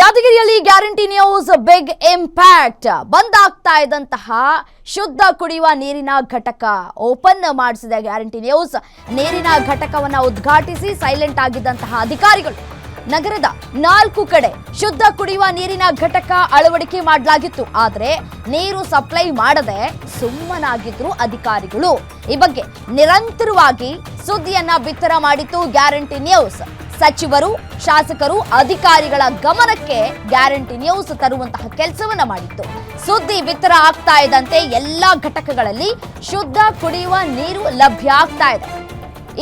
ಯಾದಗಿರಿಯಲ್ಲಿ guarantee news, big impact. ಬಂದ್ ಆಗ್ತಾ ಇದ್ದಂತಹ ಶುದ್ಧ ಕುಡಿಯುವ ನೀರಿನ ಘಟಕ ಓಪನ್ ಮಾಡಿಸಿದ ಗ್ಯಾರಂಟಿ ನ್ಯೂಸ್. ನೀರಿನ ಘಟಕವನ್ನು ಉದ್ಘಾಟಿಸಿ ಸೈಲೆಂಟ್ ಆಗಿದ್ದಂತಹ ಅಧಿಕಾರಿಗಳು ನಗರದ ನಾಲ್ಕು ಕಡೆ ಶುದ್ಧ ಕುಡಿಯುವ ನೀರಿನ ಘಟಕ ಅಳವಡಿಕೆ ಮಾಡಲಾಗಿತ್ತು. ಆದರೆ ನೀರು ಸಪ್ಲೈ ಮಾಡದೆ ಸುಮ್ಮನಾಗಿದ್ರು ಅಧಿಕಾರಿಗಳು. ಈ ಬಗ್ಗೆ ನಿರಂತರವಾಗಿ ಸುದ್ದಿಯನ್ನ ಬಿತ್ತರ ಮಾಡಿತ್ತು ಗ್ಯಾರಂಟಿ ನ್ಯೂಸ್. ಸಚಿವರು, ಶಾಸಕರು, ಅಧಿಕಾರಿಗಳ ಗಮನಕ್ಕೆ ಗ್ಯಾರಂಟಿ ನ್ಯೂಸ್ ತರುವಂತಹ ಕೆಲಸವನ್ನ ಮಾಡಿತ್ತು. ಸುದ್ದಿ ಬಿತ್ತರ ಆಗ್ತಾ ಇದ್ದಂತೆ ಎಲ್ಲಾ ಘಟಕಗಳಲ್ಲಿ ಶುದ್ಧ ಕುಡಿಯುವ ನೀರು ಲಭ್ಯ ಆಗ್ತಾ ಇದೆ.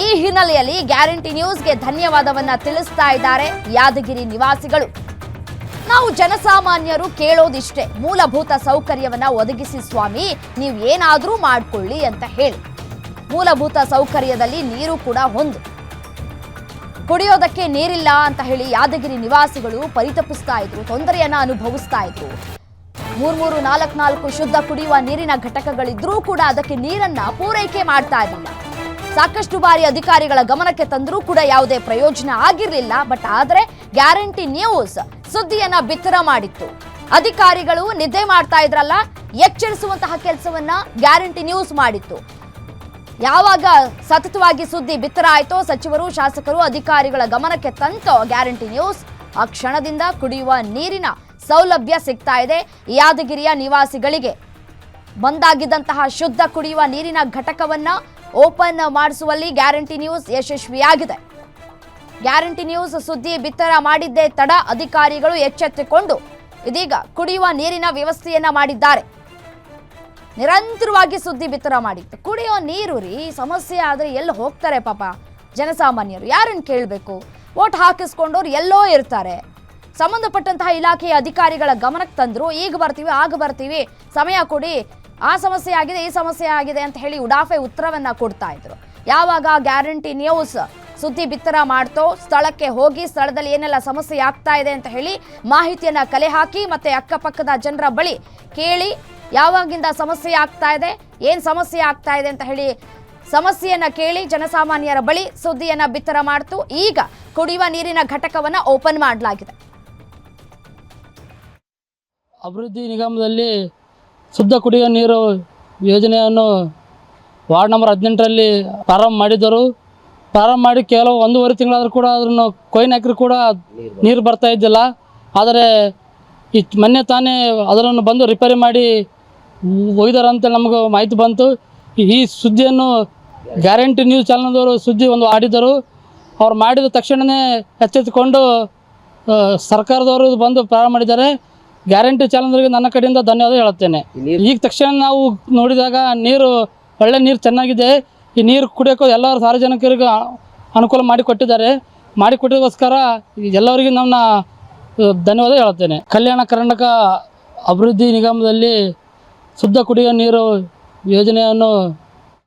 ಈ ಹಿನ್ನೆಲೆಯಲ್ಲಿ ಗ್ಯಾರಂಟಿ ನ್ಯೂಸ್ಗೆ ಧನ್ಯವಾದವನ್ನ ತಿಳಿಸ್ತಾ ಇದ್ದಾರೆ ಯಾದಗಿರಿ ನಿವಾಸಿಗಳು. ನಾವು ಜನಸಾಮಾನ್ಯರು ಕೇಳೋದಿಷ್ಟೇ. ಮೂಲಭೂತ ಸೌಕರ್ಯವನ್ನ ಒದಗಿಸಿ ಸ್ವಾಮಿ, ನೀವು ಏನಾದರೂ ಮಾಡ್ಕೊಳ್ಳಿ ಅಂತ ಹೇಳಿ. ಮೂಲಭೂತ ಸೌಕರ್ಯದಲ್ಲಿ ನೀರು ಕೂಡ ಒಂದು. ಕುಡಿಯೋದಕ್ಕೆ ನೀರಿಲ್ಲ ಅಂತ ಹೇಳಿ ಯಾದಗಿರಿ ನಿವಾಸಿಗಳು ಪರಿತಪಿಸ್ತಾ ಇದ್ರು, ತೊಂದರೆಯನ್ನ ಅನುಭವಿಸ್ತಾ ಇದ್ರು. ಮೂರ್ ಮೂರು ನಾಲ್ಕ್ ನಾಲ್ಕು ಶುದ್ಧ ಕುಡಿಯುವ ನೀರಿನ ಘಟಕಗಳಿದ್ರೂ ಕೂಡ ಅದಕ್ಕೆ ನೀರನ್ನ ಪೂರೈಕೆ ಮಾಡ್ತಾ ಇರಲಿಲ್ಲ. ಸಾಕಷ್ಟು ಬಾರಿ ಅಧಿಕಾರಿಗಳ ಗಮನಕ್ಕೆ ತಂದರೂ ಕೂಡ ಯಾವುದೇ ಪ್ರಯೋಜನ ಆಗಿರಲಿಲ್ಲ, ಬಟ್ ಆದ್ರೆ ಗ್ಯಾರಂಟಿ ನ್ಯೂಸ್ ಸುದ್ದಿಯನ್ನ ಬಿತ್ತರ ಮಾಡಿತ್ತು. ಅಧಿಕಾರಿಗಳು ನಿದ್ದೆ ಮಾಡ್ತಾ ಇದ್ರಲ್ಲ, ಎಚ್ಚರಿಸುವಂತಹ ಕೆಲಸವನ್ನ ಗ್ಯಾರಂಟಿ ನ್ಯೂಸ್ ಮಾಡಿತ್ತು. ಯಾವಾಗ ಸತತವಾಗಿ ಸುದ್ದಿ ಬಿತ್ತರ ಆಯ್ತೋ ಸಚಿವರು, ಶಾಸಕರು, ಅಧಿಕಾರಿಗಳ ಗಮನಕ್ಕೆ ತಂತೋ ಗ್ಯಾರಂಟಿ ನ್ಯೂಸ್, ಆ ಕ್ಷಣದಿಂದ ಕುಡಿಯುವ ನೀರಿನ ಸೌಲಭ್ಯ ಸಿಗ್ತಾ ಇದೆ. ಯಾದಗಿರಿಯ ನಿವಾಸಿಗಳಿಗೆ ಬಂದಾಗಿದ್ದಂತಹ ಶುದ್ಧ ಕುಡಿಯುವ ನೀರಿನ ಘಟಕವನ್ನ ಓಪನ್ ಮಾಡಿಸುವಲ್ಲಿ ಗ್ಯಾರಂಟಿ ನ್ಯೂಸ್ ಯಶಸ್ವಿಯಾಗಿದೆ. ಗ್ಯಾರಂಟಿ ನ್ಯೂಸ್ ಸುದ್ದಿ ಬಿತ್ತರ ಮಾಡಿದ್ದೇ ತಡ ಅಧಿಕಾರಿಗಳು ಎಚ್ಚೆತ್ತುಕೊಂಡು ಇದೀಗ ಕುಡಿಯುವ ನೀರಿನ ವ್ಯವಸ್ಥೆಯನ್ನ ಮಾಡಿದ್ದಾರೆ. ನಿರಂತರವಾಗಿ ಸುದ್ದಿ ಬಿತ್ತರ ಮಾಡಿ. ಕುಡಿಯೋ ನೀರು ರೀ, ಸಮಸ್ಯೆ ಆದರೆ ಎಲ್ಲಿ ಹೋಗ್ತಾರೆ ಪಾಪ ಜನಸಾಮಾನ್ಯರು? ಯಾರನ್ನು ಕೇಳಬೇಕು? ಓಟ್ ಹಾಕಿಸ್ಕೊಂಡವ್ರು ಎಲ್ಲೋ ಇರ್ತಾರೆ. ಸಂಬಂಧಪಟ್ಟಂತಹ ಇಲಾಖೆಯ ಅಧಿಕಾರಿಗಳ ಗಮನಕ್ಕೆ ತಂದರು, ಈಗ ಬರ್ತೀವಿ, ಆಗ ಬರ್ತೀವಿ, ಸಮಯ ಕೊಡಿ, ಆ ಸಮಸ್ಯೆ ಆಗಿದೆ, ಈ ಸಮಸ್ಯೆ ಆಗಿದೆ ಅಂತ ಹೇಳಿ ಉಡಾಫೆ ಉತ್ತರವನ್ನು ಕೊಡ್ತಾ ಇದ್ರು. ಯಾವಾಗ ಗ್ಯಾರಂಟಿ ನ್ಯೂಸ್ ಸುದ್ದಿ ಬಿತ್ತರ ಮಾಡ್ತೋ, ಸ್ಥಳಕ್ಕೆ ಹೋಗಿ, ಸ್ಥಳದಲ್ಲಿ ಏನೆಲ್ಲ ಸಮಸ್ಯೆ ಆಗ್ತಾ ಇದೆ ಅಂತ ಹೇಳಿ ಮಾಹಿತಿಯನ್ನು ಕಲೆ ಹಾಕಿ ಮತ್ತೆ ಅಕ್ಕಪಕ್ಕದ ಜನರ ಬಳಿ ಕೇಳಿ ಯಾವಾಗಿಂದ ಸಮಸ್ಯೆ ಆಗ್ತಾ ಇದೆ? ಏನು ಸಮಸ್ಯೆ ಆಗ್ತಾ ಇದೆ ಅಂತ ಹೇಳಿ ಸಮಸ್ಯೆಯನ್ನ ಕೇಳಿ ಜನಸಾಮಾನ್ಯರ ಬಳಿ ಸುದ್ದಿಯನ್ನ ಬಿತ್ತರ ಮಾಡ್ತು. ಈಗ ಕುಡಿಯುವ ನೀರಿನ ಘಟಕವನ್ನ ಓಪನ್ ಮಾಡಲಾಗಿದೆ. ಅಭಿವೃದ್ಧಿ ನಿಗಮದಲ್ಲಿ ಶುದ್ಧ ಕುಡಿಯುವ ನೀರು ಯೋಜನೆಯನ್ನು ವಾರ್ಡ್ ನಂಬರ್ ಹದಿನೆಂಟರಲ್ಲಿ ಪ್ರಾರಂಭ ಮಾಡಿದ್ದರು. ಪ್ರಾರಂಭ ಮಾಡಿ ಕೆಲವು ಒಂದೂವರೆ ತಿಂಗಳಾದರೂ ಕೂಡ ಅದನ್ನು ಕೊಯ್ನ ಹಾಕಿದ್ರು ಕೂಡ ನೀರು ಬರ್ತಾ ಇದ್ದಿಲ್ಲ. ಆದರೆ ಈ ಮೊನ್ನೆ ತಾನೇ ಅದನ್ನು ಬಂದು ರಿಪೇರಿ ಮಾಡಿ ಒಯ್ದಾರಂತ ನಮಗೆ ಮಾಹಿತಿ ಬಂತು. ಈ ಸುದ್ದಿಯನ್ನು ಗ್ಯಾರಂಟಿ ನ್ಯೂಸ್ ಚಾನಲ್ದವರು ಸುದ್ದಿ ಒಂದು ಆಡಿದರು ಅವ್ರು ಮಾಡಿದ ತಕ್ಷಣವೇ ಎಚ್ಚೆತ್ತುಕೊಂಡು ಸರ್ಕಾರದವರು ಬಂದು ಪ್ರಾರಂಭ ಮಾಡಿದ್ದಾರೆ. ಗ್ಯಾರಂಟಿ ಚಾನಲ್ದವರಿಗೆ ನನ್ನ ಕಡೆಯಿಂದ ಧನ್ಯವಾದ ಹೇಳುತ್ತೇನೆ. ಈಗ ತಕ್ಷಣ ನಾವು ನೋಡಿದಾಗ ನೀರು ಒಳ್ಳೆ ನೀರು ಚೆನ್ನಾಗಿದೆ. ಈ ನೀರು ಕುಡಿಯೋಕ್ಕೂ ಎಲ್ಲರೂ ಸಾರ್ವಜನಿಕರಿಗೆ ಅನುಕೂಲ ಮಾಡಿಕೊಟ್ಟಿದ್ದಾರೆ ಮಾಡಿಕೊಟ್ಟಿದ್ದಕ್ಕೋಸ್ಕರ ಎಲ್ಲರಿಗೂ ನನ್ನ ಧನ್ಯವಾದ ಹೇಳುತ್ತೇನೆ. ಕಲ್ಯಾಣ ಕರ್ನಾಟಕ ಅಭಿವೃದ್ಧಿ ನಿಗಮದಲ್ಲಿ ಶುದ್ಧ ಕುಡಿಯುವ ನೀರು ಯೋಜನೆಯನ್ನು